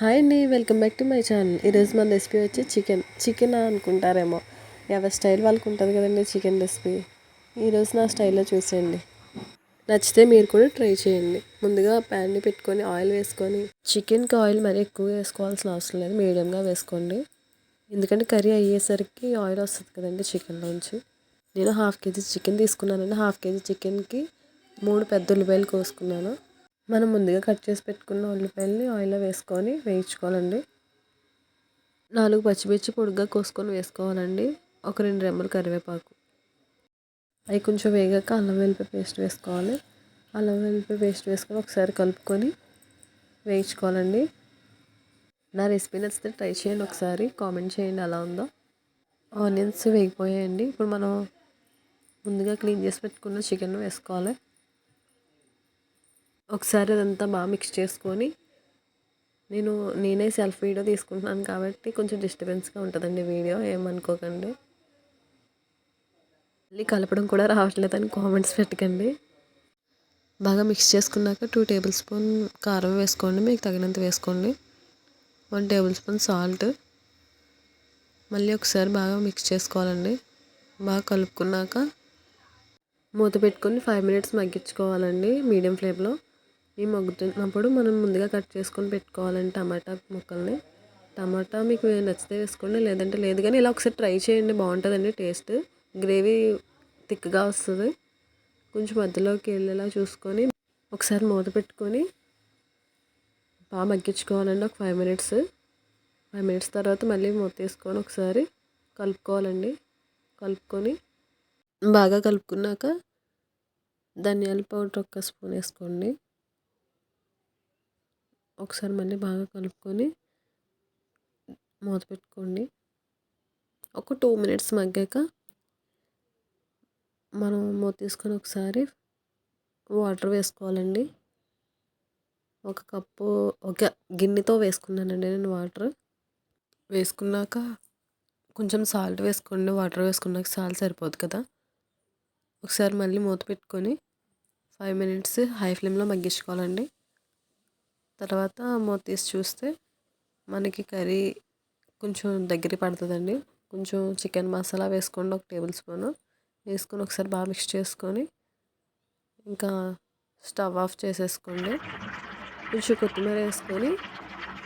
Hi అండి welcome back to my channel. ఈరోజు మన రెసిపీ వచ్చి చికెన్. చికెన్ అనుకుంటారేమో. ఎవరి స్టైల్ వాళ్ళకు ఉంటుంది కదండి చికెన్ రెసిపీ. ఈరోజు నా స్టైల్లో చూసేయండి. నచ్చితే మీరు కూడా ట్రై చేయండి. ముందుగా ప్యాన్ని పెట్టుకొని ఆయిల్ వేసుకొని చికెన్కి ఆయిల్ మరీ ఎక్కువ వేసుకోవాల్సిన అవసరం లేదు మీడియంగా వేసుకోండి. ఎందుకంటే కర్రీ అయ్యేసరికి ఆయిల్ వస్తుంది కదండి చికెన్లోంచి. నేను హాఫ్ కేజీ చికెన్ తీసుకున్నానండి. హాఫ్ కేజీ చికెన్కి మూడు పెద్ద ఉల్లిపాయలు కోసుకున్నాను. మనం ముందుగా కట్ చేసి పెట్టుకున్న ఉల్లిపాయలని ఆయిల్లో వేసుకొని వేయించుకోవాలండి. నాలుగు పచ్చిమిర్చి పొడిగా కోసుకొని వేసుకోవాలండి. ఒక రెండు రెమ్మలు కరివేపాకు. అవి కొంచెం వేగాక అల్లం వెల్లిపాయ పేస్ట్ వేసుకోవాలి. అల్లం వెల్లిపాయ పేస్ట్ వేసుకొని ఒకసారి కలుపుకొని వేయించుకోవాలండి. నా రెసిపీ నచ్చితే ట్రై చేయండి ఒకసారి. కామెంట్ చేయండి అలా ఉందో? ఆనియన్స్ వేగిపోయాయండి. ఇప్పుడు మనం ముందుగా క్లీన్ చేసి పెట్టుకున్న చికెన్ వేసుకోవాలి. ఒకసారి అదంతా బాగా మిక్స్ చేసుకొని నేను నేనే సెల్ఫ్ వీడియో తీసుకుంటున్నాను కాబట్టి కొంచెం డిస్టర్బెన్స్గా ఉంటుందండి వీడియో ఏమనుకోకండి. మళ్ళీ కలపడం కూడా రావట్లేదని కామెంట్స్ పెట్టకండి. బాగా మిక్స్ చేసుకున్నాక టూ టేబుల్ స్పూన్ కారం వేసుకోండి మీకు తగినంత వేసుకోండి. వన్ టేబుల్ స్పూన్ సాల్ట్ మళ్ళీ ఒకసారి బాగా మిక్స్ చేసుకోవాలండి. బాగా కలుపుకున్నాక మూత పెట్టుకొని ఫైవ్ మినిట్స్ మగ్గించుకోవాలండి మీడియం ఫ్లేమ్లో ఈ మగ్గుతున్నప్పుడు మనం ముందుగా కట్ చేసుకొని పెట్టుకోవాలండి టమాటా ముక్కల్ని. టమాటా మీకు నచ్చితే వేసుకోండి లేదంటే లేదు కానీ ఇలా ఒకసారి ట్రై చేయండి బాగుంటుందండి టేస్ట్. గ్రేవీ థిక్గా వస్తుంది. కొంచెం మధ్యలోకి వెళ్ళేలా చూసుకొని ఒకసారి మూత పెట్టుకొని బాగా మగ్గించుకోవాలండి ఒక ఫైవ్ మినిట్స్. ఫైవ్ మినిట్స్ తర్వాత మళ్ళీ మూత వేసుకొని ఒకసారి కలుపుకోవాలండి. కలుపుకొని బాగా కలుపుకున్నాక ధనియాల పౌడర్ ఒక స్పూన్ వేసుకోండి. ఒకసారి మళ్ళీ బాగా కలుపుకొని మూత పెట్టుకోండి. ఒక టూ మినిట్స్ మగ్గాక మనం మూత తీసుకొని ఒకసారి వాటర్ వేసుకోవాలండి. ఒక కప్పు ఒక గిన్నెతో వేసుకున్నానండి నేను వాటర్. వేసుకున్నాక కొంచెం సాల్ట్ వేసుకోండి. వాటర్ వేసుకున్నాక సాల్ట్ సరిపోదు కదా. ఒకసారి మళ్ళీ మూత పెట్టుకొని ఫైవ్ మినిట్స్ హై ఫ్లేమ్లో మగ్గించుకోవాలండి. తర్వాత మూత తీసి చూస్తే మనకి కర్రీ కొంచెం దగ్గర పడుతుందండి. కొంచెం చికెన్ మసాలా వేసుకోండి ఒక టేబుల్ స్పూన్. వేసుకొని ఒకసారి బాగా మిక్స్ చేసుకొని ఇంకా స్టవ్ ఆఫ్ చేసేసుకోండి. కొంచెం కొత్తిమీర వేసుకొని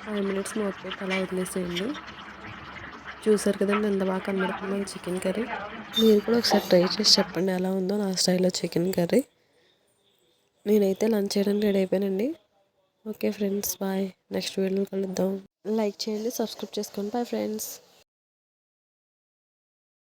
ఫైవ్ మినిట్స్ మూత పెట్టి అలా వదిలేసేయండి. చూసారు కదండి ఎంత బాగా కనబడుతుంది చికెన్ కర్రీ. మీరు కూడా ఒకసారి ట్రై చేసి చెప్పండి ఎలా ఉందో నా స్టైల్లో చికెన్ కర్రీ. నేనైతే లంచ్ చేయడానికి రెడీ అయిపోయానండి. Okay friends bye. నెక్స్ట్ వీడియోలో కలుద్దాం. లైక్ చేయండి సబ్స్క్రైబ్ చేసుకోండి. Bye friends.